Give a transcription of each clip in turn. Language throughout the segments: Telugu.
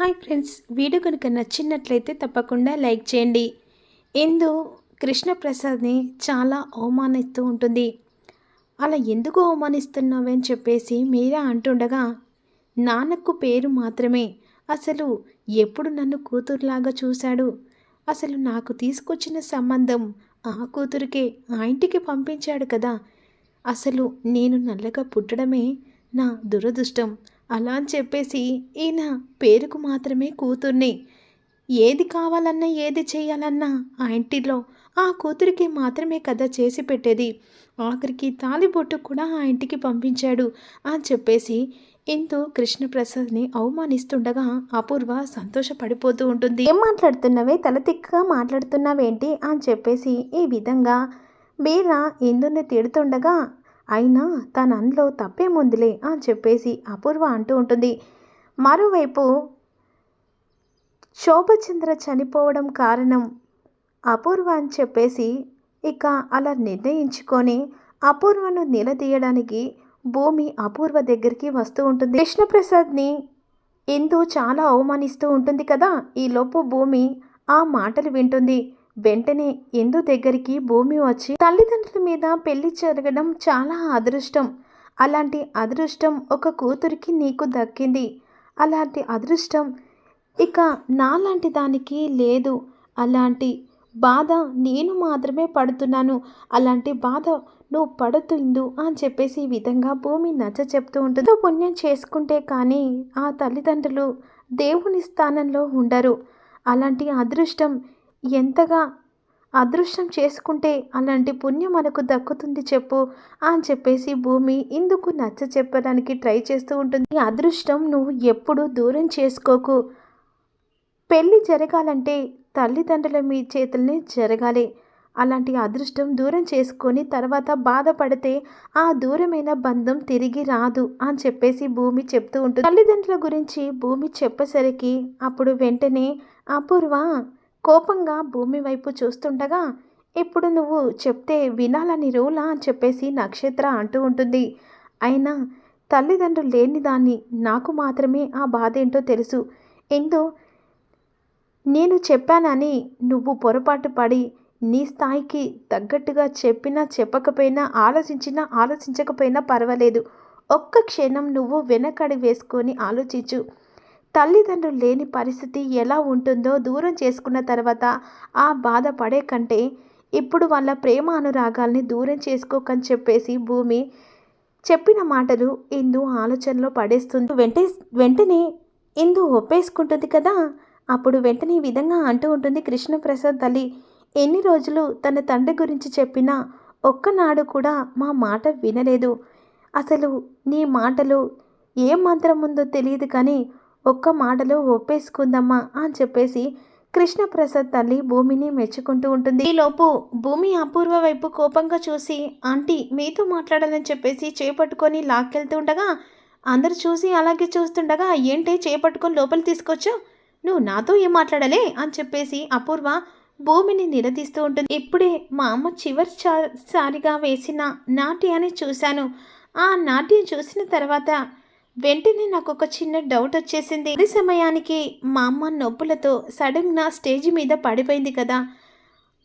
హాయ్ ఫ్రెండ్స్ వీడియో కనుక నచ్చినట్లయితే తప్పకుండా లైక్ చేయండి. ఇందు కృష్ణప్రసాద్ని చాలా అవమానిస్తూ ఉంటుంది. అలా ఎందుకు అవమానిస్తున్నావని చెప్పేసి మీరా అంటుండగా నాన్నకు పేరు మాత్రమే. అసలు ఎప్పుడు నన్ను కూతురులాగా చూశాడు? అసలు నాకు తీసుకొచ్చిన సంబంధం ఆ కూతురికే ఆ ఇంటికి పంపించాడు కదా? అసలు నేను నల్లగా పుట్టడమే నా దురదృష్టం. అలా అని చెప్పేసి ఈయన పేరుకు మాత్రమే కూతుర్ని. ఏది కావాలన్నా ఏది చేయాలన్నా ఆ ఇంటిలో ఆ కూతురికి మాత్రమే కదా చేసి పెట్టేది. ఆఖరికి తాలిబొట్టు కూడా ఆ ఇంటికి పంపించాడు అని చెప్పేసి ఇందు కృష్ణప్రసాద్ని అవమానిస్తుండగా అపూర్వ సంతోషపడిపోతూ ఉంటుంది. ఏం మాట్లాడుతున్నావే? తల తిక్కగా మాట్లాడుతున్నావేంటి? అని చెప్పేసి ఈ విధంగా బీరా ఇందుని తిడుతుండగా అయినా తన అందులో తప్పేముందిలే అని చెప్పేసి అపూర్వ అంటూ ఉంటుంది. మరోవైపు శోభచంద్ర చనిపోవడం కారణం అపూర్వ అని చెప్పేసి ఇక అలా నిర్ణయించుకొని అపూర్వను నిలదీయడానికి భూమి అపూర్వ దగ్గరికి వస్తూ ఉంటుంది. కృష్ణప్రసాద్ని ఇందు చాలా అవమానిస్తూ ఉంటుంది కదా? ఈలోపు భూమి ఆ మాటలు వింటుంది. వెంటనే ఇందు దగ్గరికి భూమి వచ్చి తల్లిదండ్రుల మీద పెళ్ళి జరగడం చాలా అదృష్టం. అలాంటి అదృష్టం ఒక కూతురికి నీకు దక్కింది. అలాంటి అదృష్టం ఇక నాలాంటి దానికి లేదు. అలాంటి బాధ నేను మాత్రమే పడుతున్నాను. అలాంటి బాధ నువ్వు పడుతుందు అని చెప్పేసి ఈ విధంగా భూమి నచ్చ చెప్తూ ఉంటుంది. పుణ్యం చేసుకుంటే కానీ ఆ తల్లిదండ్రులు దేవుని స్థానంలో ఉండరు. అలాంటి అదృష్టం ఎంతగా అదృష్టం చేసుకుంటే అలాంటి పుణ్యం మనకు దక్కుతుంది చెప్పు అని చెప్పేసి భూమి ఇందుకు నచ్చ చెప్పడానికి ట్రై చేస్తూ ఉంటుంది. ఈ అదృష్టం నువ్వు ఎప్పుడు దూరం చేసుకోకు. పెళ్ళి జరగాలంటే తల్లిదండ్రుల మీ చేతుల్ని జరగాలి. అలాంటి అదృష్టం దూరం చేసుకొని తర్వాత బాధపడితే ఆ దూరమైన బంధం తిరిగి రాదు అని చెప్పేసి భూమి చెప్తూ ఉంటుంది. తల్లిదండ్రుల గురించి భూమి చెప్పేసరికి అప్పుడు వెంటనే అపూర్వ కోపంగా భూమి వైపు చూస్తుండగా ఇప్పుడు నువ్వు చెప్తే వినాలని రూలా అని చెప్పేసి నక్షత్ర అంటూ ఉంటుంది. అయినా తల్లిదండ్రులు లేని దాన్ని నాకు మాత్రమే ఆ బాధ ఏంటో తెలుసు. ఎందు నేను చెప్పానని నువ్వు పొరపాటు పడి నీ స్థాయికి తగ్గట్టుగా చెప్పినా చెప్పకపోయినా ఆలోచించినా ఆలోచించకపోయినా పర్వాలేదు. ఒక్క క్షణం నువ్వు వెనకడి వేసుకొని ఆలోచించు. తల్లిదండ్రులు లేని పరిస్థితి ఎలా ఉంటుందో దూరం చేసుకున్న తర్వాత ఆ బాధపడే కంటే ఇప్పుడు వాళ్ళ ప్రేమ అనురాగాల్ని దూరం చేసుకోకని చెప్పేసి భూమి చెప్పిన మాటలు ఇందు ఆలోచనలో పడేస్తుంది. వెంటే వెంటనే ఇందు ఒప్పేసుకుంటుంది కదా? అప్పుడు వెంటనే ఈ విధంగా అంటూ ఉంటుంది కృష్ణప్రసాద్ తల్లి. ఎన్ని రోజులు తన తండ్రి గురించి చెప్పినా ఒక్కనాడు కూడా మా మాట వినలేదు. అసలు నీ మాటలు ఏ మంత్రం ఉందో తెలియదు కానీ ఒక్క మాటలో ఒప్పేసుకుందమ్మా అని చెప్పేసి కృష్ణప్రసాద్ తల్లి భూమిని మెచ్చుకుంటూ ఉంటుంది. ఈలోపు భూమి అపూర్వ వైపు కోపంగా చూసి ఆంటీ మీతో మాట్లాడాలని చెప్పేసి చేపట్టుకొని లాక్కెళ్తూ ఉండగా అందరు చూసి అలాగే చూస్తుండగా ఏంటి చేపట్టుకొని లోపలి తీసుకొచ్చా నువ్వు నాతో ఏం మాట్లాడలే? అని చెప్పేసి అపూర్వ భూమిని నిలదీస్తూ ఉంటుంది. ఇప్పుడే మా అమ్మ చివరి సారిగా వేసిన నాట్యాన్ని చూశాను. ఆ నాట్యం చూసిన తర్వాత వెంటనే నాకు ఒక చిన్న డౌట్ వచ్చేసింది. అదే సమయానికి మా అమ్మ నొప్పులతో సడన్గా స్టేజ్ మీద పడిపోయింది కదా.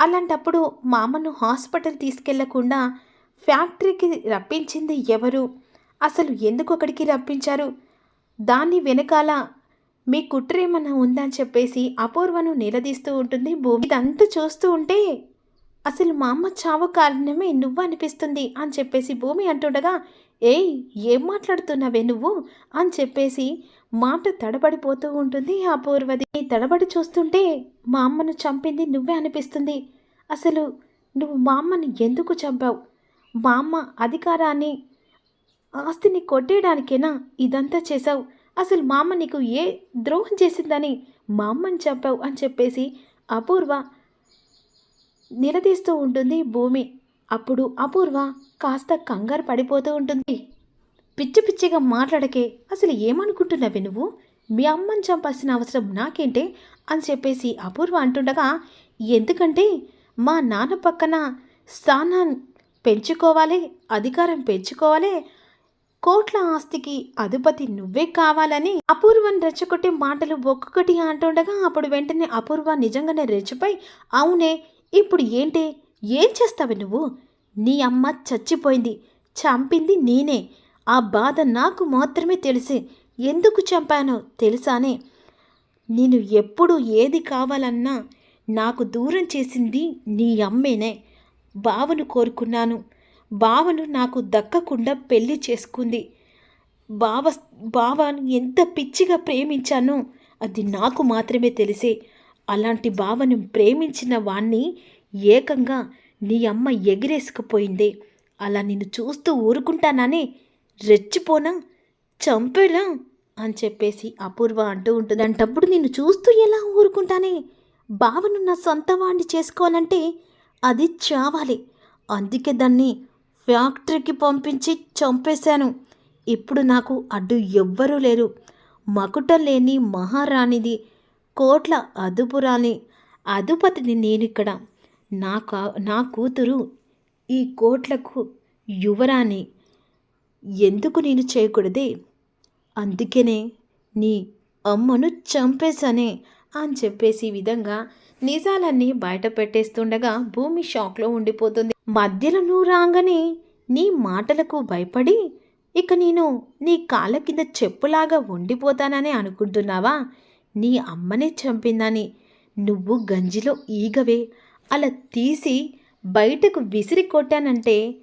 అలాంటప్పుడు మా అమ్మను హాస్పిటల్ తీసుకెళ్ళకుండా ఫ్యాక్టరీకి రప్పించింది ఎవరు? అసలు ఎందుకు అక్కడికి రప్పించారు? దాని వెనకాల మీ కుట్రేమన్నా ఉందని చెప్పేసి అపూర్వను నిలదీస్తూ ఉంటుంది భూమి. ఇదంతా చూస్తూ ఉంటే అసలు మా అమ్మ చావు కారణమే నువ్వు అనిపిస్తుంది అని చెప్పేసి భూమి అంటుండగా ఏయ్ ఏం మాట్లాడుతున్నావే నువ్వు? అని చెప్పేసి మాట తడబడిపోతూ ఉంటుంది అపూర్వది తడబడి చూస్తుంటే మా అమ్మను చంపింది నువ్వే అనిపిస్తుంది. అసలు నువ్వు మా అమ్మని ఎందుకు చంపావు? మా అమ్మ అధికారాన్ని ఆస్తిని కొట్టేయడానికేనా ఇదంతా చేశావు? అసలు మా అమ్మ నీకు ఏ ద్రోహం చేసిందని మా అమ్మని చంపావు అని చెప్పేసి అపూర్వ నిలదీస్తూ ఉంటుంది భూమి. అప్పుడు అపూర్వ కాస్త కంగారు పడిపోతూ ఉంటుంది. పిచ్చి పిచ్చిగా మాట్లాడకే అసలు ఏమనుకుంటున్నావి నువ్వు? మీ అమ్మని చంపాల్సిన అవసరం నాకేంటే? అని చెప్పేసి అపూర్వ అంటుండగా ఎందుకంటే మా నాన్న పక్కన స్థానం పెంచుకోవాలి అధికారం పెంచుకోవాలి కోట్ల ఆస్తికి అధిపతి నువ్వే కావాలని అపూర్వం రెచ్చగొట్టే మాటలు ఒక్కొక్కటి అంటుండగా అప్పుడు వెంటనే అపూర్వ నిజంగానే రెచ్చిపోయి అవునే ఇప్పుడు ఏంటి? ఏం చేస్తావు నువ్వు? నీ అమ్మ చచ్చిపోయింది. చంపింది నేనే. ఆ బాధ నాకు మాత్రమే తెలిసి. ఎందుకు చంపానో తెలుసానే? నేను ఎప్పుడు ఏది కావాలన్నా నాకు దూరం చేసింది నీ అమ్మేనే. బావను కోరుకున్నాను. బావను నాకు దక్కకుండా పెళ్ళి చేసుకుంది. బావ బావను ఎంత పిచ్చిగా ప్రేమించానో అది నాకు మాత్రమే తెలిసే. అలాంటి బావను ప్రేమించిన వాణ్ణి ఏకంగా నీ అమ్మ ఎగిరేసుకుపోయిందే. అలా నిన్ను చూస్తూ ఊరుకుంటానని రెచ్చిపోనా చంపేలా అని చెప్పేసి అపూర్వ అంటూ ఉంటుంది. అంటప్పుడు నిన్ను చూస్తూ ఎలా ఊరుకుంటానే? బావను నా సొంత వాడిని చేసుకోవాలంటే అది చావాలి. అందుకే దాన్ని ఫ్యాక్టరీకి పంపించి చంపేశాను. ఇప్పుడు నాకు అడ్డు ఎవ్వరూ లేరు. మకుటం లేని మహారాణిది కోట్ల అదుపురాని అదుపతిని నేనిక్కడ. నా కా నా కూతురు ఈ కోట్లకు యువరాణి. ఎందుకు నేను చేయకూడదే? అందుకనే నీ అమ్మను చంపేశానే అని చెప్పేసి విధంగా నిజాలన్నీ బయట పెట్టేస్తుండగా భూమి షాక్లో ఉండిపోతుంది. మధ్యలో నువ్వు రాగానే నీ మాటలకు భయపడి ఇక నేను నీ కాళ్ళ కింద చెప్పులాగా ఉండిపోతానని అనుకుంటున్నావా? నీ అమ్మనే చంపిందని. నువ్వు గంజిలో ఈగవే. అలా తీసి బయటకు విసిరి కొట్టానంటే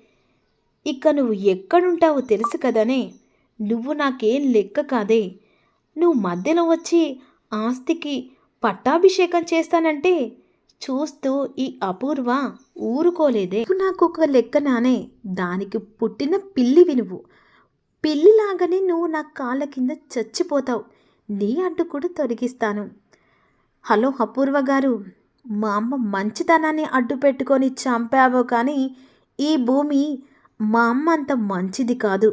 ఇక నువ్వు ఎక్కడుంటావో తెలుసు కదనే. నువ్వు నాకేం లెక్క కాదే. నువ్వు మధ్యలో వచ్చి ఆస్తికి పట్టాభిషేకం చేస్తానంటే చూస్తూ ఈ అపూర్వ ఊరుకోలేదే. నాకు ఒక లెక్క నానే. దానికి పుట్టిన పిల్లివి నువ్వు పిల్లిలాగానే నువ్వు నా కాళ్ళ కింద చచ్చిపోతావు. నీ అడ్డు కూడా తొలగిస్తాను. హలో అపూర్వ గారు మా అమ్మ మంచితనాన్ని అడ్డు పెట్టుకొని చంపావో కానీ ఈ భూమి మా అమ్మ అంత మంచిది కాదు.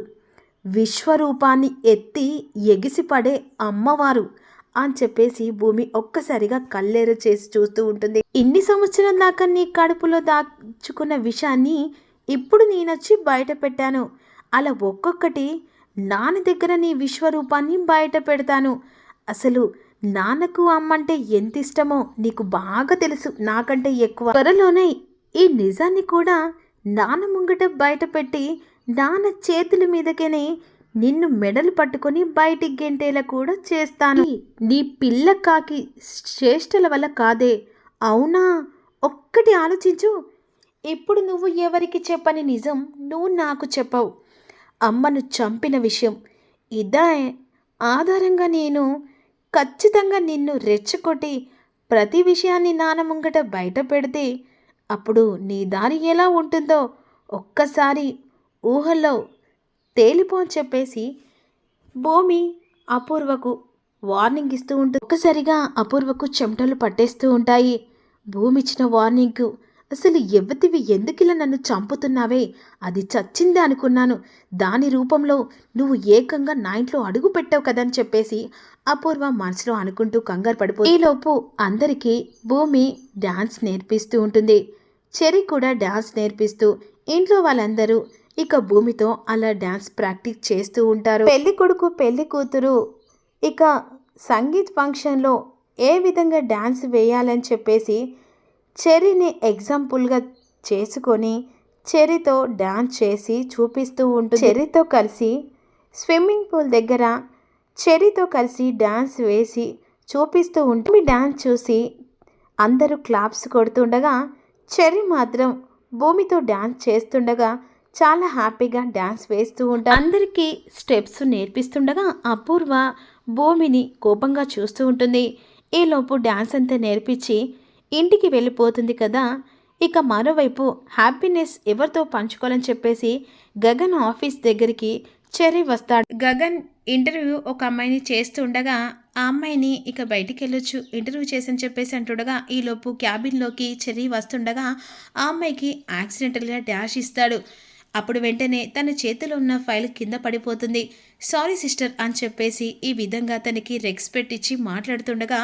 విశ్వరూపాన్ని ఎత్తి ఎగిసిపడే అమ్మవారు అని చెప్పేసి భూమి ఒక్కసారిగా కల్లేరు చేసి చూస్తూ ఉంటుంది. ఇన్ని సంవత్సరం దాకా నీ కడుపులో దాచుకున్న విషయాన్ని ఇప్పుడు నేనొచ్చి బయట పెట్టాను. అలా ఒక్కొక్కటి నాన్న దగ్గర నీ విశ్వరూపాన్ని బయట పెడతాను. అసలు నాన్నకు అమ్మంటే ఎంత ఇష్టమో నీకు బాగా తెలుసు. నాకంటే ఎక్కువ త్వరలోనే ఈ నిజాన్ని కూడా నాన్న ముంగట బయట పెట్టి నాన్న చేతుల మీదకేనే నిన్ను మెడలు పట్టుకొని బయటికి గెంటేలా కూడా చేస్తాను. నీ పిల్ల కాకి చేష్టల వల్ల కాదే. అవునా? ఒక్కటి ఆలోచించు. ఇప్పుడు నువ్వు ఎవరికి చెప్పని నిజం నువ్వు నాకు చెప్పవు. అమ్మను చంపిన విషయం. ఇదా ఆధారంగా నేను ఖచ్చితంగా నిన్ను రెచ్చగొట్టి ప్రతి విషయాన్ని నాన్న ముంగట బయట పెడితే అప్పుడు నీ దారి ఎలా ఉంటుందో ఒక్కసారి ఊహల్లో తేలిపో అని చెప్పేసి భూమి అపూర్వకు వార్నింగ్ ఇస్తూ ఉంటుంది ఒక్కసారిగా అపూర్వకు చెమటలు పట్టేస్తూ ఉంటాయి. భూమి ఇచ్చిన వార్నింగ్ అసలు ఎవ్వతివి ఎందుకిలా నన్ను చంపుతున్నావే? అది చచ్చిందే అనుకున్నాను. దాని రూపంలో నువ్వు ఏకంగా నా ఇంట్లో అడుగు పెట్టావు కదని చెప్పేసి అపూర్వ మనసులో అనుకుంటూ కంగారు పడిపో ఈలోపు అందరికీ భూమి డాన్స్ నేర్పిస్తూ ఉంటుంది. చెరి కూడా డాన్స్ నేర్పిస్తూ ఇంట్లో వాళ్ళందరూ ఇక భూమితో అలా డాన్స్ ప్రాక్టీస్ చేస్తూ ఉంటారు. పెళ్ళి కొడుకు పెళ్ళి కూతురు ఇక సంగీత్ ఫంక్షన్లో ఏ విధంగా డాన్స్ వేయాలని చెప్పేసి చెర్రీని ఎగ్జాంపుల్గా చేసుకొని చెర్రీతో డ్యాన్స్ చేసి చూపిస్తూ ఉంటుంది. చెర్రీతో కలిసి స్విమ్మింగ్ పూల్ దగ్గర చెర్రీతో కలిసి డ్యాన్స్ వేసి చూపిస్తూ ఉంటుంది. మీ చూసి అందరూ క్లాప్స్ కొడుతుండగా చెర్రీ మాత్రం భూమితో డ్యాన్స్ చేస్తుండగా చాలా హ్యాపీగా డ్యాన్స్ వేస్తూ ఉంటారు అందరికీ స్టెప్స్ నేర్పిస్తుండగా అపూర్వ భూమిని కోపంగా చూస్తూ ఉంటుంది. ఈలోపు డ్యాన్స్ అంతా నేర్పించి ఇంటికి వెళ్ళిపోతుంది కదా. ఇక మరోవైపు హ్యాపీనెస్ ఎవరితో పంచుకోవాలని చెప్పేసి గగన్ ఆఫీస్ దగ్గరికి చెర్రీ వస్తాడు. గగన్ ఇంటర్వ్యూ ఒక అమ్మాయిని చేస్తుండగా ఆ అమ్మాయిని ఇక బయటికి వెళ్ళొచ్చు ఇంటర్వ్యూ చేసని చెప్పేసి అంటుండగా ఈలోపు క్యాబిన్లోకి చెర్రీ వస్తుండగా ఆ అమ్మాయికి యాక్సిడెంటల్గా డాష్ ఇస్తాడు. అప్పుడు వెంటనే తన చేతిలో ఉన్న ఫైల్ కింద పడిపోతుంది. సారీ సిస్టర్ అని చెప్పేసి ఈ విధంగా తనకి రెస్పెక్ట్ ఇచ్చి మాట్లాడుతుండగా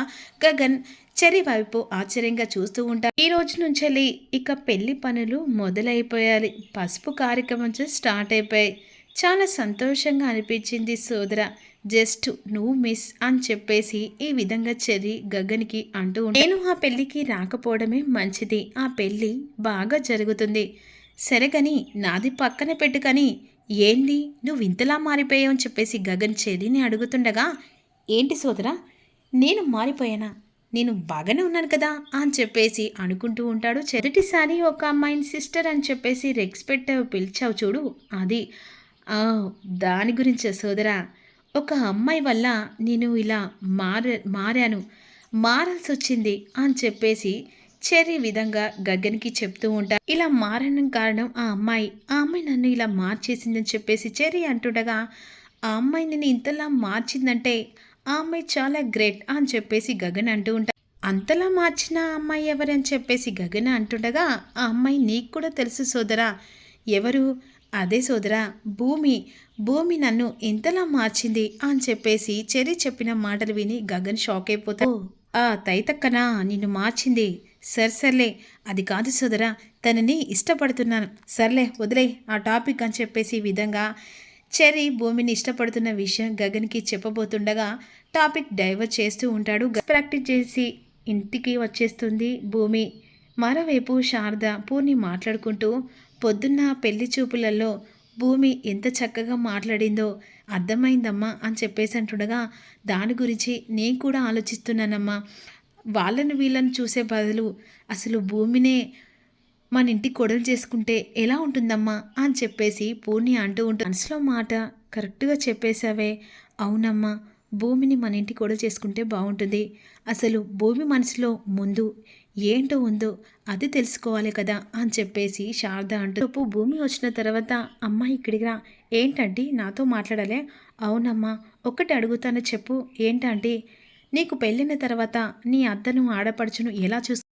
గగన్ చెరి వైపు ఆశ్చర్యంగా చూస్తూ ఉంటారు. ఈ రోజు నుంచి ఇక పెళ్ళి పనులు మొదలైపోయాలి. పసుపు కార్యక్రమం స్టార్ట్ అయిపోయాయి. చాలా సంతోషంగా అనిపించింది సోదర. జస్ట్ నువ్వు మిస్ అని చెప్పేసి ఈ విధంగా చెర్రి గగన్కి అంటూ ఉంటే, నేను ఆ పెళ్ళికి రాకపోవడమే మంచిది. ఆ పెళ్ళి బాగా జరుగుతుంది. సరేగని నాది పక్కన పెట్టుకని ఏంది? నువ్వు ఇంతలా మారిపోయావు అని చెప్పేసి గగన్ చెర్రిని అడుగుతుండగా ఏంటి సోదరా? నేను మారిపోయానా? నేను బాగానే ఉన్నాను కదా అని చెప్పేసి అనుకుంటూ ఉంటాడు. చెదటిసారి ఒక అమ్మాయిని సిస్టర్ అని చెప్పేసి రెస్పెక్ట్ పిలిచావు చూడు. అది దాని గురించే సోదరా. ఒక అమ్మాయి వల్ల నేను ఇలా మార మారాను. మారాల్సి వచ్చింది అని చెప్పేసి చెర్రీ విధంగా గగ్గన్కి చెప్తూ ఉంటా. ఇలా మారడం కారణం ఆ అమ్మాయి. ఆ అమ్మాయి నన్ను ఇలా మార్చేసిందని చెప్పేసి చెర్రీ అంటుండగా ఆ అమ్మాయి నేను ఇంతలా మార్చిందంటే ఆ అమ్మాయి చాలా గ్రేట్ అని చెప్పేసి గగన్ అంటూ ఉంటా అంతలా మార్చిన అమ్మాయి ఎవరని చెప్పేసి గగన్ అంటుండగా ఆ అమ్మాయి నీకు కూడా తెలుసు సోదరా. ఎవరు? అదే సోదరా భూమి. భూమి నన్ను ఇంతలా మార్చింది అని చెప్పేసి చెరి చెప్పిన మాటలు విని గగన్ షాక్ అయిపోతా ఆ తైతక్కనా? నిన్ను మార్చింది. సర్ సర్లే. అది కాదు సోదరా. తనని ఇష్టపడుతున్నాను. సర్లే వదిలే. ఆ టాపిక్ అని చెప్పేసి ఈ విధంగా చెర్రీ భూమిని ఇష్టపడుతున్న విషయం గగన్కి చెప్పబోతుండగా టాపిక్ డైవర్ట్ చేస్తూ ఉంటాడు. ప్రాక్టీస్ చేసి ఇంటికి వచ్చేస్తుంది. భూమి మరోవైపు శారద పూర్ణి మాట్లాడుకుంటూ పొద్దున్న పెళ్ళి చూపులలో భూమి ఎంత చక్కగా మాట్లాడిందో అర్థమైందమ్మా అని చెప్పేసి అంటుండగా దాని గురించి నేను కూడా ఆలోచిస్తున్నానమ్మా. వాళ్ళను వీళ్ళని చూసే బదులు అసలు భూమినే మన ఇంటి కొడలు చేసుకుంటే ఎలా ఉంటుందమ్మా? అని చెప్పేసి పూర్ణి అంటూ ఉంటుంది మనసులో మాట కరెక్ట్గా చెప్పేశావే. అవునమ్మా భూమిని మన ఇంటి కొడలు చేసుకుంటే బాగుంటుంది. అసలు భూమి మనసులో ముందు ఏంటో ఉందో అది తెలుసుకోవాలి కదా అని చెప్పేసి శారద అంటూ భూమి వచ్చిన తర్వాత అమ్మ ఇక్కడికి రా. ఏంటంటే? నాతో మాట్లాడాలే? అవునమ్మా ఒక్కటి అడుగుతాను చెప్పు. ఏంటంటే? నీకు పెళ్ళిన తర్వాత నీ అత్తను ఆడపడుచును ఎలా చూసు